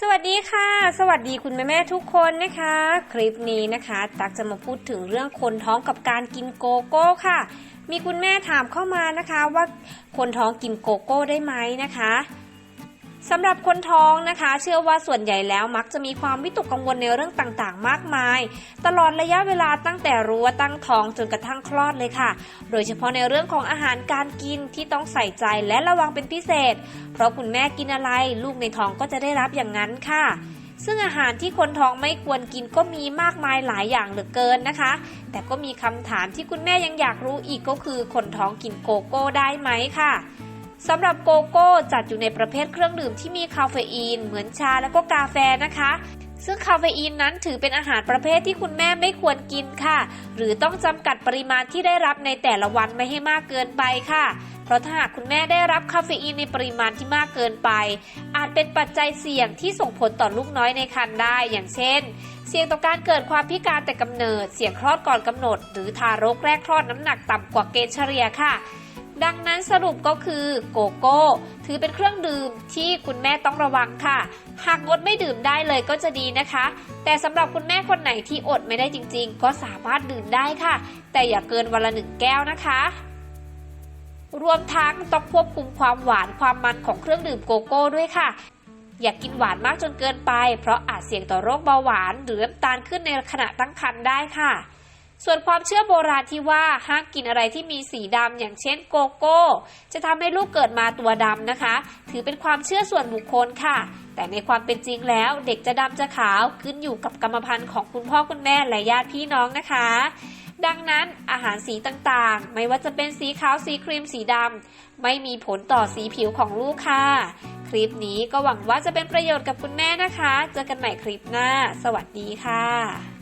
สวัสดีค่ะ สวัสดีคุณแม่แม่ทุกคนนะคะ คลิปนี้นะคะ ตักจะมาพูดถึงเรื่องคนท้องกับการกินโกโก้ค่ะ มีคุณแม่ถามเข้ามานะคะว่าคนท้องกินโกโก้ได้ไหมนะคะ สำหรับคนท้องนะคะ เชื่อว่าส่วนใหญ่แล้วมักจะมีความวิตกกังวลในเรื่องต่างๆ มากมาย ตลอดระยะเวลาตั้งแต่รู้ว่าตั้งท้องจนกระทั่งคลอดเลยค่ะ โดยเฉพาะในเรื่องของอาหารการกินที่ต้องใส่ใจและระวังเป็นพิเศษ เพราะคุณแม่กินอะไร ลูกในท้องก็จะได้รับอย่างนั้นค่ะซึ่งอาหารที่คนท้องไม่ควรกินก็มีมากมายหลายอย่างเหลือเกินนะคะ แต่ก็มีคำถามที่คุณแม่ยังอยากรู้อีกก็คือคนท้องกินโกโก้ได้ไหมค่ะ สำหรับโกโก้จัดอยู่ในประเภทเครื่องดื่มที่มีคาเฟอีน เหมือนชาแล้วก็กาแฟนะคะ ซึ่งคาเฟอีนนั้นถือเป็นอาหารประเภทที่คุณแม่ไม่ควรกินค่ะ หรือต้องจำกัดปริมาณที่ได้รับในแต่ละวันไม่ให้มากเกินไปค่ะ เพราะถ้าหากคุณแม่ได้รับคาเฟอีนในปริมาณที่มากเกินไป อาจเป็นปัจจัยเสี่ยงที่ส่งผลต่อลูกน้อยในครรภ์ได้ อย่างเช่น เสี่ยงต่อการเกิดความพิการแต่กำเนิด เสี่ยงคลอดก่อนกำหนด หรือทารกแรกคลอดน้ำหนักต่ำกว่าเกณฑ์เฉลี่ยค่ะ ดังนั้นสรุปก็คือโกโก้ ถือเป็นเครื่องดื่มที่คุณแม่ต้องระวังค่ะ หากงดไม่ดื่มได้เลยก็จะดีนะคะ แต่สำหรับคุณแม่คนไหนที่อดไม่ได้จริง ๆ ก็สามารถดื่มได้ค่ะ แต่อย่าเกินวันละหนึ่งแก้วนะคะรวมทั้งต้องควบคุมความหวานความมันของเครื่องดื่มโกโก้ด้วยค่ะ อย่ากกินหวานมากจนเกินไป เพราะอาจเสี่ยงต่อโรคเบาหวาน หรือน้ำตาลขึ้นในขณะตั้งครรภ์ได้ค่ะ ส่วนความเชื่อโบราณที่ว่าห้ามกินอะไรที่มีสีดำอย่างเช่นโกโก้ จะทำให้ลูกเกิดมาตัวดำนะคะ ถือเป็นความเชื่อส่วนบุคคลค่ะ แต่ในความเป็นจริงแล้วเด็กจะดำจะขาวขึ้นอยู่กับกรรมพันธุ์ของคุณพ่อคุณแม่และญาติพี่น้องนะคะ ดังนั้นอาหารสีต่างๆ ไม่ว่าจะเป็นสีขาวสีครีมสีดำไม่มีผลต่อสีผิวของลูกค่ะ คลิปนี้ก็หวังว่าจะเป็นประโยชน์กับคุณแม่นะคะ เจอกันใหม่คลิปหน้า สวัสดีค่ะ